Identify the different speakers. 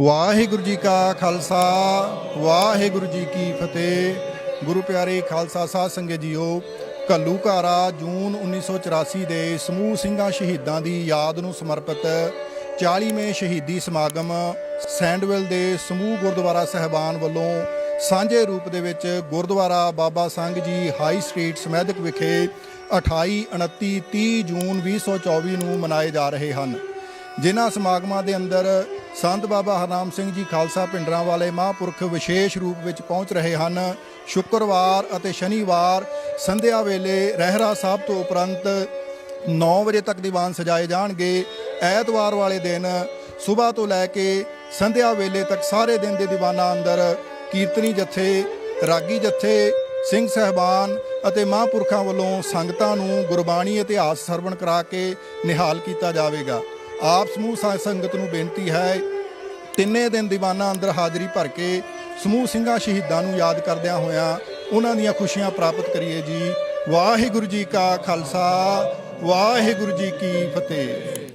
Speaker 1: ਵਾਹਿਗੁਰੂ ਜੀ ਕਾ ਖਾਲਸਾ, ਵਾਹਿਗੁਰੂ ਜੀ ਕੀ ਫਤਿਹ। ਗੁਰੂ ਪਿਆਰੇ ਖਾਲਸਾ ਸਾਧ ਸੰਗਤ ਜੀਓ ਘੱਲੂਘਾਰਾ ਜੂਨ 1984 ਦੇ ਸਮੂਹ ਸਿੰਘਾਂ ਸ਼ਹੀਦਾਂ ਦੀ ਯਾਦ ਨੂੰ ਸਮਰਪਿਤ 40ਵੇਂ ਸ਼ਹੀਦੀ ਸਮਾਗਮ ਸੈਂਡਵਿਲ ਦੇ ਸਮੂਹ ਗੁਰਦੁਆਰਾ ਸਹਿਬਾਨ ਵੱਲੋਂ ਸਾਂਝੇ ਰੂਪ ਦੇ ਵਿੱਚ ਗੁਰਦੁਆਰਾ ਬਾਬਾ ਸੰਘ ਜੀ ਹਾਈ ਸਟਰੀਟ ਸਮੈਦਕ ਵਿਖੇ 28 29 30 ਜੂਨ 2024 ਨੂੰ ਮਨਾਏ ਜਾ ਰਹੇ ਹਨ। ਜਿਨ੍ਹਾਂ ਸਮਾਗਮਾਂ ਦੇ ਅੰਦਰ ਸੰਤ ਬਾਬਾ ਹਰਨਾਮ ਸਿੰਘ ਜੀ ਖਾਲਸਾ ਪਿੰਡਰਾਂ ਵਾਲੇ ਮਹਾਂਪੁਰਖ ਵਿਸ਼ੇਸ਼ ਰੂਪ ਵਿੱਚ ਪਹੁੰਚ ਰਹੇ ਹਨ। ਸ਼ੁੱਕਰਵਾਰ ਅਤੇ ਸ਼ਨੀਵਾਰ ਸੰਧਿਆ ਵੇਲੇ ਰਹਿਰਾ ਸਾਹਿਬ ਤੋਂ ਉਪਰੰਤ 9 ਵਜੇ ਤੱਕ ਦੀਵਾਨ ਸਜਾਏ ਜਾਣਗੇ। ਐਤਵਾਰ ਵਾਲੇ ਦਿਨ ਸਵੇਰ ਤੋਂ ਲੈ ਕੇ ਸੰਧਿਆ ਵੇਲੇ ਤੱਕ ਸਾਰੇ ਦਿਨ ਦੇ ਦੀਵਾਨਾਂ ਅੰਦਰ ਕੀਰਤਨੀ ਜਥੇ, ਰਾਗੀ ਜਥੇ, ਸਿੰਘ ਸਹਿਬਾਨ ਅਤੇ ਮਹਾਂਪੁਰਖਾਂ ਵੱਲੋਂ ਸੰਗਤਾਂ ਨੂੰ ਗੁਰਬਾਣੀ ਇਤਿਹਾਸ ਸਰਵਣ ਕਰਾ ਕੇ ਨਿਹਾਲ ਕੀਤਾ ਜਾਵੇਗਾ। ਆਪ ਸਮੂਹ ਸਾਧ ਸੰਗਤ ਨੂੰ ਬੇਨਤੀ ਹੈ, ਤਿੰਨੇ ਦਿਨ ਦੀਵਾਨਾਂ ਅੰਦਰ ਹਾਜ਼ਰੀ ਭਰ ਕੇ ਸਮੂਹ ਸਿੰਘਾਂ ਸ਼ਹੀਦਾਂ ਨੂੰ ਯਾਦ ਕਰਦਿਆਂ ਹੋਇਆਂ ਉਹਨਾਂ ਦੀਆਂ ਖੁਸ਼ੀਆਂ ਪ੍ਰਾਪਤ ਕਰੀਏ ਜੀ। ਵਾਹਿਗੁਰੂ ਜੀ ਕਾ ਖਾਲਸਾ, ਵਾਹਿਗੁਰੂ ਜੀ ਕੀ ਫਤਿਹ।